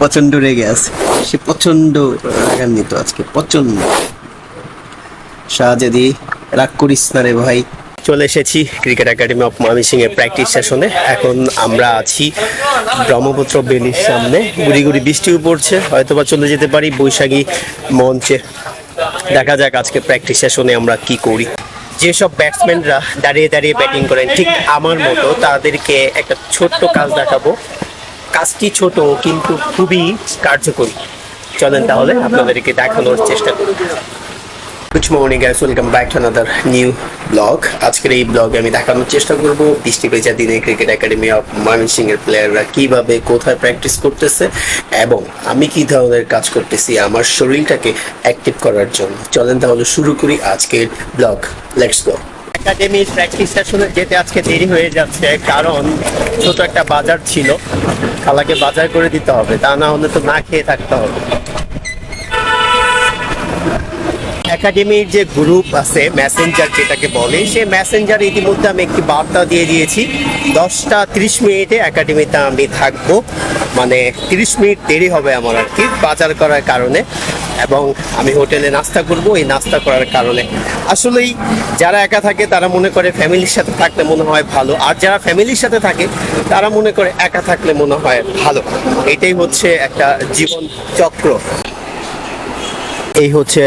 প্রচণ্ড রেগে আছে। সে প্রচণ্ড রাগান্বিত আজকে প্রচণ্ড শাহজাদি, রাগ করিস না রে ভাই। চলে এসেছি ক্রিকেট একাডেমি অফ ময়মনসিং এর প্র্যাকটিস সেশনে। এখন আমরা আছি ব্রহ্মপুত্র বেলির সামনে। গুড়ি গুড়ি বৃষ্টিও পড়ছে, হয়তোবা চলে যেতে পারি বৈশাখী মঞ্চে। দেখা যাক আজকে প্র্যাকটিস সেশনে আমরা কি করি। যেসব ব্যাটসম্যানরা দাঁড়িয়ে দাঁড়িয়ে ব্যাটিং করেন, ঠিক আমার মতো তাদেরকে একটা ছোট্ট কাজ দেখাবো। কাজটি ছোট, কিন্তু খুবই কার্যকরী। চলেন তাহলে, আপনাদেরকে দেখানোর চেষ্টা করি। Good morning guys welcome back to another new vlog আজকের এই ব্লগে আমি দেখানোর চেষ্টা করব বৃষ্টি ভেজা দিনে ক্রিকেট একাডেমি অফ ময়মনসিং এর প্লেয়াররা কীভাবে কোথায় প্র্যাকটিস করতেছে এবং আমি কি ধরনের কাজ করতেছি, আমার শরীরটাকে অ্যাক্টিভ করার জন্য। চলেন তাহলে শুরু করি আজকের ব্লগ লেটস গো একাডেমির প্র্যাকটিস শুনে যেতে আজকে দেরি হয়ে যাচ্ছে, কারণ ছোট একটা বাজার ছিল। খালাকে বাজার করে দিতে হবে, তা না হলে তো না খেয়ে থাকতে হবে। একাডেমির যে গ্রুপ আছে মেসেঞ্জার যেটাকে বলে সে মেসেঞ্জার ইতিমধ্যে আমি একটি বার্তা দিয়ে দিয়েছি। দশটা তিরিশ মিনিটে একাডেমিতে আমি থাকব। মানে তিরিশ মিনিট দেরি হবে আমার আর কি, বাজার করার কারণে। এবং আমি হোটেলে নাস্তা করব, এই নাস্তা করার কারণে। আসলেই যারা একা থাকে, তারা মনে করে ফ্যামিলির সাথে থাকলে মনে হয় ভালো। আর যারা ফ্যামিলির সাথে থাকে, তারা মনে করে একা থাকলে মনে হয় ভালো। এটাই হচ্ছে একটা জীবন চক্র। এই হচ্ছে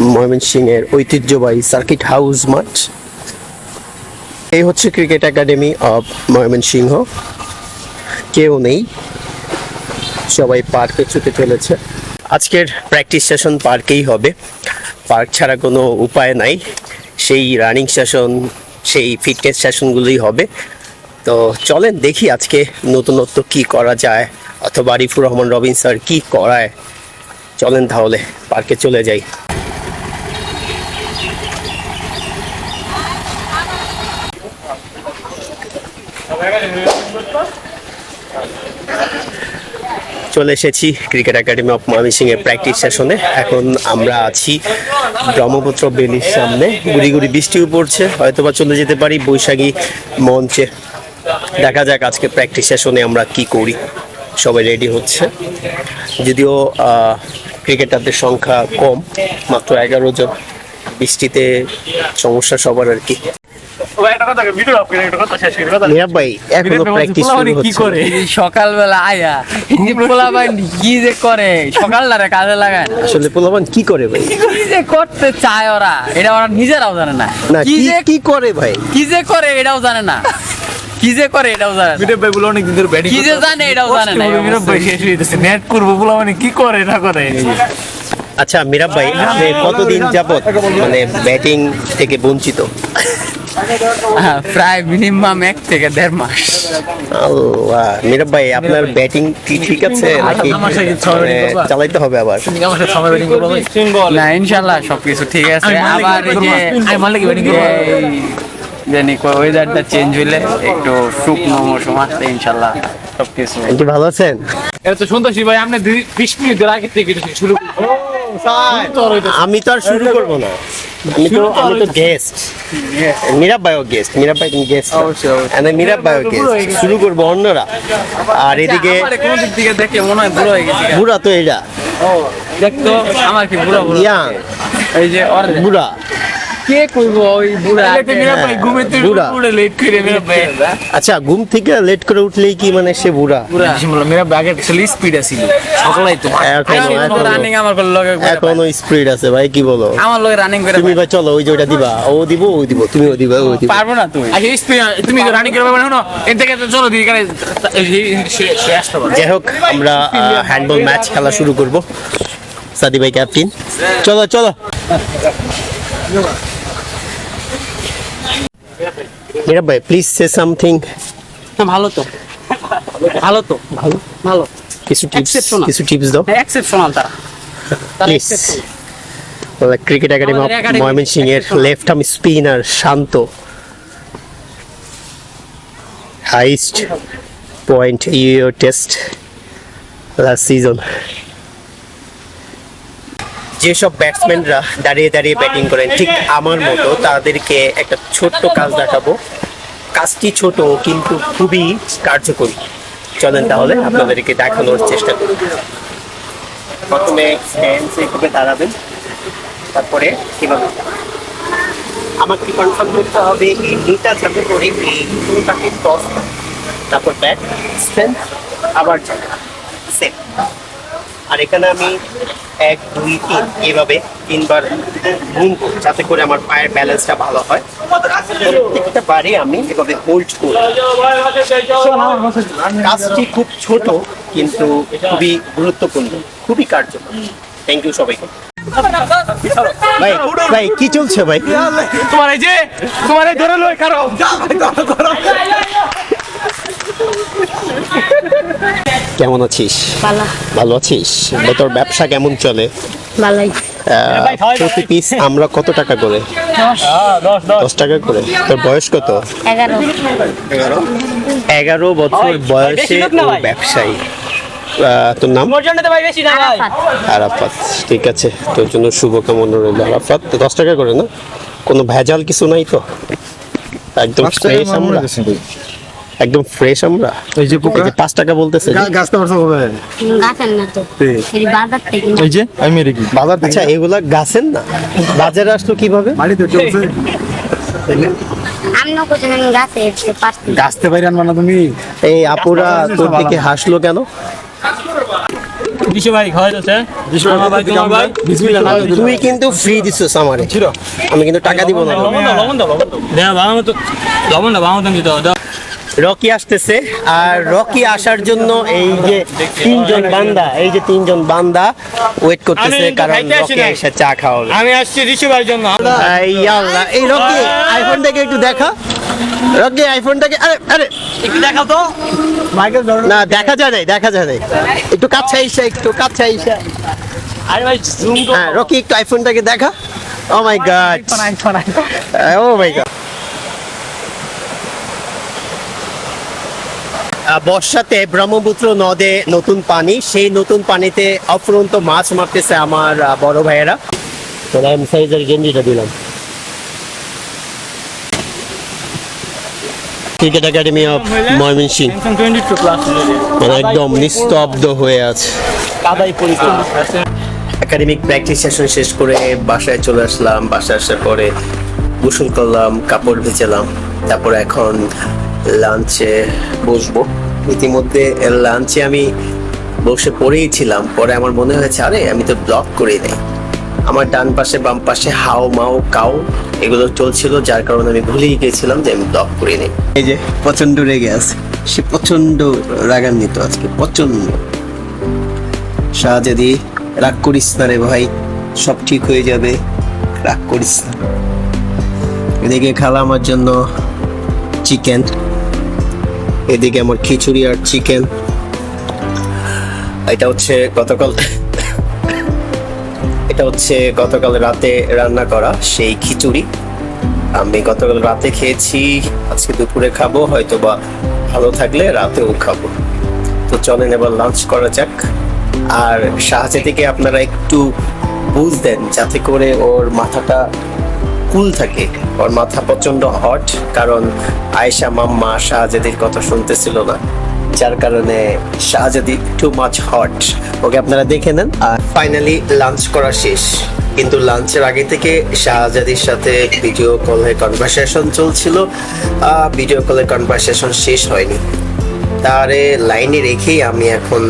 ময়মনসিং এর ঐতিহ্যবাহী সার্কিট হাউস মাঠ। এই হচ্ছে ক্রিকেট একাডেমি অফ ময়মনসিংহ। কেউ নেই। সবাই পার্কে ছুটে চলেছে। আজকের প্র্যাকটিস সেশন পার্কেই হবে। পার্ক ছাড়া কোনো উপায় নাই। সেই রানিং সেশন সেই ফিটনেস সেশনগুলোই হবে। তো চলেন দেখি আজকে নতুনত্ব কি করা যায়, অথবা আরিফুর রহমান রবিন স্যার কী করায়। চলেন তাহলে পার্কে চলে যাই। চলে এসেছি ক্রিকেট একাডেমি অফ ময়মনসিং এর প্র্যাকটিস সেশনে এখন আমরা আছি ব্রহ্মপুত্র বেলির সামনে। গুড়ি গুড়ি বৃষ্টিও পড়ছে, হয়তোবা চলে যেতে পারি বৈশাখী মঞ্চে। দেখা যাক আজকে প্র্যাকটিস সেশনে আমরা কি করি। সবাই রেডি হচ্ছে। যদিও ক্রিকেটারদের সংখ্যা কম, মাত্র এগারো জন। বৃষ্টিতে সমস্যা সবার আর কি। সকালবেলা আয়া যে কি যে করে? সকালটারে কাজে লাগায় আসলে পোলাপান কি করে ভাই? কি যে করতে চায় ওরা এটা ওরা নিজেরাও জানে না। কি যে কি করে ভাই? কি যে করে এটাও জানে না। কি যে করে এটাও জানে ভাই বলে অনেকদিন ধরে ব্যাটিং কি যে জানে এটাও জানে না। এই ভাই শেষ হয়ে নেট করব বলে মানে কি করে না করে। আচ্ছা মিরাব ভাই আপনি কতদিন যাবত মানে ব্যাটিং থেকে বঞ্চিত? হ্যাঁ, প্রায় মিনিমাম এক থেকে দেড় মাস। আল্লাহ মিরাব ভাই আপনার ব্যাটিং কি ঠিক আছে নাকি মানে? চালাইতে হবে আবার? না ইনশাল্লাহ সবকিছু ঠিক আছে। আবার জানি ওয়েদারটা চেঞ্জ হইলে একটু শুকনো মৌসুম আসলে ইনশাল্লাহ সবকিছু। ভালো আছেন? এটা তো সন্তোষী ভাই আপনি বিশ মিনিট আগে থেকে শুরু আমি তো আর শুরু করব না। আমি তো আমি তো গেস্ট মিরাব ভাইও গেস্ট মিরাব ভাই তুমি গেস্ট অবশ্যই, মীরা মিরাব ভাইও গেস্ট শুরু করব অন্যরা। আর এদিকে আমার কোন দিক থেকে দেখে মনে হয় বুড়ো হয়ে গেছে। বুড়া তো এটা দেখতো আমার কি বুড়া বুড়া এই যে বুড়া। কে কইবো ওই বুড়া? তুই বুড়া। লেট করে আচ্ছা ঘুম থেকে লেট করে উঠলেই কি মানে সে বুড়া? মিরাব ভাই আগে আসলে স্পিড আছিল সকালাই তো। এখনও রানিং আমার লগে এখনও স্পিড আছে ভাই কি বলো? আমার লগে রানিং করে তুমি ভাই। চলো ওই যে ওইটা দিবা। ও দিব ও দিব তুমিও দিবা ও দিবা। পারব না তুমি। আচ্ছা স্পিড তুমি রানিং করবে মানে শোনো এর থেকে চলো দিকে কারে যাই হোক আমরা হ্যান্ডবল ম্যাচ খেলা শুরু করব। সাদি ভাই ক্যাপ্টেন চলো চলো। মিরাব ভাই প্লিজ সে সামথিং ভালো তো। ভালো তো। ভালো? ভালো। কিছু টিপস কিছু টিপস দাও। এক্সেপশনাল তারা। তারা please exceptional। Cricket academy of academy Mymensingh এর. Left arm spinner Shanto. Highest point your test last season যেসব ব্যাটসম্যানরা দাঁড়িয়ে দাঁড়িয়ে ব্যাটিং করেন, ঠিক আমার মতো তাদেরকে একটা ছোট্ট কাজ দেখাবো। কাজটি ছোট, কিন্তু খুবই কার্যকরী। চলেন তাহলে আপনাদেরকে দেখানোর চেষ্টা করি। প্রথমে এইভাবে দাঁড়াবেন, তারপরে কীভাবে আমাকে কনফার্ম করতে হবে দুইটা যাতে করে এই দুটাকে টস তারপর ব্যাট স্ট্যান্ড আবার সেম আর এখানে আমি এক দুই তিন এভাবে তিনবার ঘুম যাতে করে আমার পায়ের ব্যালেন্সটা ভালো হয়। প্রত্যেকটা বারে আমি এভাবে হোল্ড করি। কাজটি খুব ছোট কিন্তু খুবই গুরুত্বপূর্ণ খুবই কার্যকর। থ্যাংক ইউ সবাইকে। ভাই ভাই কি চলছে ভাই? তোমার এই যে তোমার এই ধরে লই কারও। কেমন আছিস? ভালো। ভালো আছিস? বা তোর ব্যবসা কেমন চলে? ভালোই। প্রতি পিস আমরা কত টাকা করে? দশ। টাকা করে। তোর বয়স কত? এগারো। বছর বয়সে ব্যবসায়ী। আহ, তোর নাম। আরাফাত। ঠিক আছে। তোর জন্য শুভকামনা রইল। আরাফাত দশ টাকা করে না? কোনো ভেজাল কিছু নাই তো? একদম ফ্রেশ আমরা। একদম ফ্রেশ আমরা। এই যে এই যে পাঁচ টাকা বলতেছে। পারছ কবে গাছের না তো। এই বাজার থেকে। এই যে আমি মেরে কি? বাজার আচ্ছা এগুলা গাছের না? বাজারে আসলো কীভাবে? বাড়িতে চলছে। গাছে গাছতে বাইরে আনবা না তুমি? এই আপুরা তোর দিকে হাসলো কেন? দিশু ভাই খাওয়া যাচ্ছে তুই কিন্তু ফ্রি দিছিস আমারে। আমি কিন্তু টাকা দিব না। লবণ দাও লবণ দাও লবণ দাও। দেয়া বাবা মতো লবণ দাও দিতে দাও রকি আসতেছে। আর রকি আসার জন্য এই যে তিনজন বান্দা এই যে তিনজন বান্দা ওয়েট করতেছে কারণ রকি এসে চা খাওয়াবে আমি আসছি ভাইয়ের জন্য। এই আল্লাহ এই রকি আইফোনটাকে একটু দেখা। রকি আইফোনটাকে আরে আরে। একটু দেখাও তো। মাইকেল ধরো না। দেখা যায় নাই দেখা যায় নাই। একটু কাছে আইসা একটু কাছে আইসা। আরে ভাই জুম তো হ্যাঁ রকি একটু আইফোনটাকে দেখা। ও মাই গড ও মাই গড বর্ষাতে ব্রহ্মপুত্র নদে নতুন পানি। সেই নতুন পানিতে অফুরন্ত মাছ মারতেছে আমার বড় ভাইয়েরা। তোরা এম সাইজের গেঞ্জিটা দিলাম। ক্রিকেট একাডেমি অফ ময়মনসিং মানে একদম নিস্তব্ধ হয়ে আছে। কাদাই একাডেমিক প্র্যাকটিস সেশন শেষ করে বাসায় চলে আসলাম। বাসায় আসার পরে গোসল করলাম কাপড় ভেজালাম। তারপর এখন লাঞ্চে বসবো। ইতিমধ্যে লাঞ্চে আমি বসে পড়েই ছিলাম। পরে আমার মনে হয়েছে, আরে, আমি তো ব্লক করে নেই। আমার ডান পাশে, বাম পাশে, হাও, মাও, কাও, এগুলো চলছিল, যার কারণে আমি ভুলেই গেছিলাম যে আমি ব্লক করে নেই। এই যে প্রচণ্ড রেগে আছে। সে প্রচণ্ড রাগান্বিত আজকে প্রচণ্ড শাহজাদি, রাগ করিস না রে ভাই, সব ঠিক হয়ে যাবে, রাগ করিস না। এদিকে খালা আমার জন্য চিকেন এদিকে আমার খিচুড়ি আর চিকেন। এটা হচ্ছে গতকাল এটা হচ্ছে গতকাল রাতে রান্না করা সেই খিচুড়ি। আমি গতকাল রাতে খেয়েছি, আজকে দুপুরে খাব হয়তো বা ভালো থাকলে রাতেও খাব। তো চলেন এবার লাঞ্চ করা যাক। আর শাহজাদিকে আপনারা একটু বুঝ দেন, যাতে করে ওর মাথাটা কুল থাকে। ওর মাথা প্রচণ্ড হট কারণ আয়েশা, মাম্মা, শাহজাদির কথা শুনতেছিল না। যার কারণে শাহজাদি টু মাচ হট ওকে আপনারা দেখে নেন। আর ফাইনালি লাঞ্চ করা শেষ। কিন্তু লাঞ্চের আগে থেকে শাহজাদির সাথে ভিডিও কলে কনভারসেশন চলছিল। ভিডিও কলে কনভারসেশন শেষ হয়নি। তারে লাইনে রেখেই আমি এখন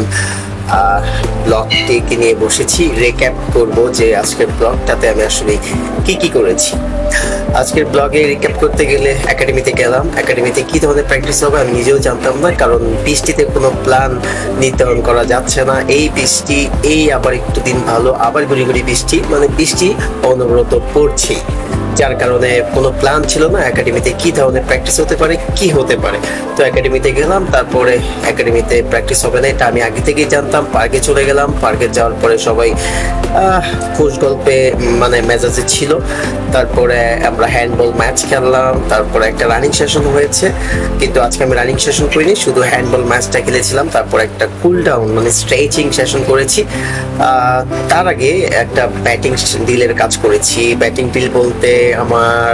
ব্লগটিকে নিয়ে বসেছি। রেক্যাপ করব যে আজকের ব্লগটাতে আমি আসলে কি কি করেছি। আজকের ব্লগে রিক্যাপ করতে গেলে একাডেমিতে গেলাম। একাডেমিতে কি ধরনের প্র্যাকটিস হবে আমি নিজেও জানতাম না, কারণ বৃষ্টিতে কোনো প্ল্যান নির্ধারণ করা যাচ্ছে না। এই বৃষ্টি, এই আবার একটু দিন ভালো, আবার গুড়ি গুড়ি বৃষ্টি মানে বৃষ্টি অনবরত পড়ছেই। যার কারণে কোনো প্ল্যান ছিল না একাডেমিতে কি ধরনের প্র্যাকটিস হতে পারে, কি হতে পারে। তো একাডেমিতে গেলাম, তারপরে একাডেমিতে প্র্যাকটিস হবে না, এটা আমি আগে থেকেই জানতাম পার্কে চলে গেলাম পার্কে যাওয়ার পরে সবাই খুশ গল্পে মানে মেজাজে ছিল। তারপরে আমরা হ্যান্ডবল ম্যাচ খেললাম, তারপরে একটা রানিং সেশন হয়েছে। কিন্তু আজকে আমি রানিং সেশন করিনি, শুধু হ্যান্ডবল ম্যাচটা খেলেছিলাম, তারপর একটা কুল ডাউন মানে স্ট্রেচিং সেশন করেছি। তার আগে একটা ব্যাটিং ডিলের কাজ করেছি। ব্যাটিং ডিল বলতে আমার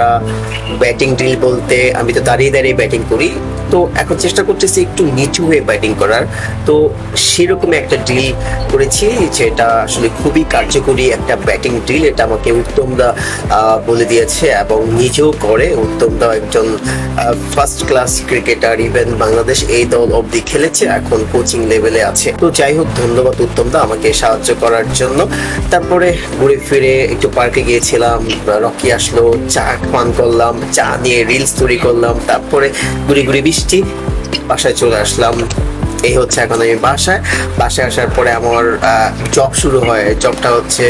ব্যাটিং ড্রিল বলতে আমি তো দাঁড়িয়ে দাঁড়িয়ে ব্যাটিং করি। তো এখন চেষ্টা করতেছি একটু নিচু হয়ে ব্যাটিং করার। তো সেরকম একটা ড্রিল করেছি যেটা আসলে খুবই কার্যকরী একটা ব্যাটিং ড্রিল এটা আমাকে উত্তমদা বলে দিয়েছে এবং নিজেও করে। উত্তমদা একজন first class cricketer even Bangladesh এই দল অবধি খেলেছে, এখন কোচিং লেভেলে আছে। তো যাই হোক, ধন্যবাদ উত্তমদা আমাকে সাহায্য করার জন্য। তারপরে ঘুরে ফিরে একটু পার্কে গিয়েছিলাম, রকি আসলো চা পান করলাম, চা নিয়ে রিলস তৈরি করলাম, তারপরে ঘুরি ঘুরি বৃষ্টি, বাসায় চলে আসলাম। এই হচ্ছে এখন আমি বাসায়। বাসায় আসার পরে আমার জব শুরু হয়। জবটা হচ্ছে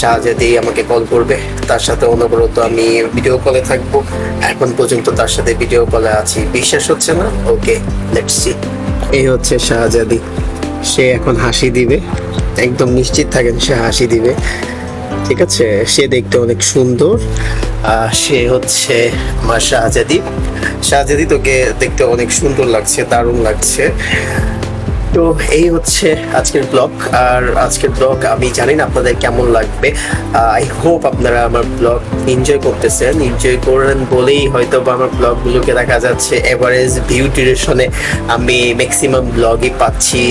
শাহজাদি আমাকে কল করবে। তার সাথে অনবরত আমি ভিডিও কলে থাকব। এখন পর্যন্ত তার সাথে ভিডিও কলে আছি। বিশ্বাস হচ্ছে না? ওকে লেটস সি এই হচ্ছে শাহজাদি সে এখন হাসি দিবে। একদম নিশ্চিত থাকেন, সে হাসি দিবে। ঠিক আছে, সে দেখতে অনেক সুন্দর। সে হচ্ছে আমার শাহজাদি। শাহজাদি তোকে দেখতে অনেক সুন্দর লাগছে, দারুণ লাগছে। তো এই হচ্ছে আজকের ব্লগ। আর আজকের ব্লগ আমি জানি না আপনাদের কেমন লাগবে। আই হোপ আপনারা আমার ব্লগ এনজয় করতেছেন। এনজয় করেন বলেই হয়তো বা আমার ব্লগগুলোকে দেখা যাচ্ছে। এভারেজ ভিউ ডিউরেশনে আমি ম্যাক্সিমাম ব্লগই পাচ্ছি।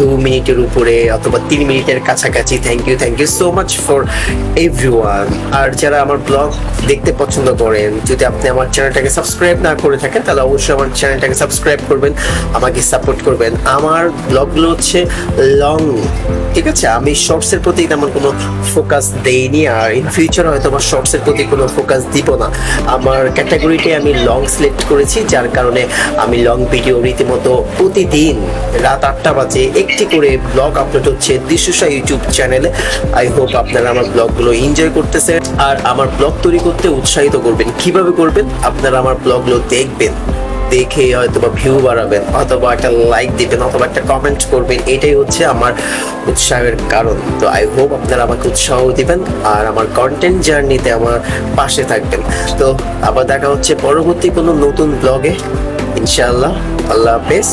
টু মিনিটের উপরে অথবা তিন মিনিটের কাছাকাছি। Thank you thank you so much for every আর যারা আমার ব্লগ দেখতে পছন্দ করেন, যদি আপনি আমার চ্যানেলটাকে সাবস্ক্রাইব না করে থাকেন, তাহলে অবশ্যই আমার চ্যানেলটাকে সাবস্ক্রাইব করবেন, আমাকে সাপোর্ট করবেন। আমার ব্লগগুলো হচ্ছে লং ঠিক আছে? আমি শর্টসের প্রতি তেমন কোনো ফোকাস দেইনি, আর ইন ফিউচার হয়তো আমার শর্টসের প্রতি কোনো ফোকাস দিব না। আমার ক্যাটাগরিতে আমি লং সিলেক্ট করেছি, যার কারণে আমি লং ভিডিও রীতিমতো প্রতিদিন রাত আটটা বাজে একটি করে ব্লগ আপলোড হচ্ছে দৃশ্যসা ইউটিউব চ্যানেলে আই হোপ আপনারা আমার ব্লগগুলো এনজয় করতেছেন। আর আমার ব্লগ তৈরি করতে উৎসাহিত করবেন। কীভাবে করবেন? আপনারা আমার ব্লগগুলো দেখবেন। দেখে হয়তো বা ভিউ বাড়াবেন, অথবা একটা লাইক দিবেন, অথবা একটা কমেন্ট করবেন। এটাই হচ্ছে আমার উৎসাহের কারণ। তো আই হোপ আপনারা আমাকে উৎসাহ দিবেন আর আমার কন্টেন্ট জার্নিতে আমার পাশে থাকবেন। তো আবার দেখা হচ্ছে পরবর্তী কোনো নতুন ব্লগে ইনশাআল্লাহ, আল্লাহ হাফেজ।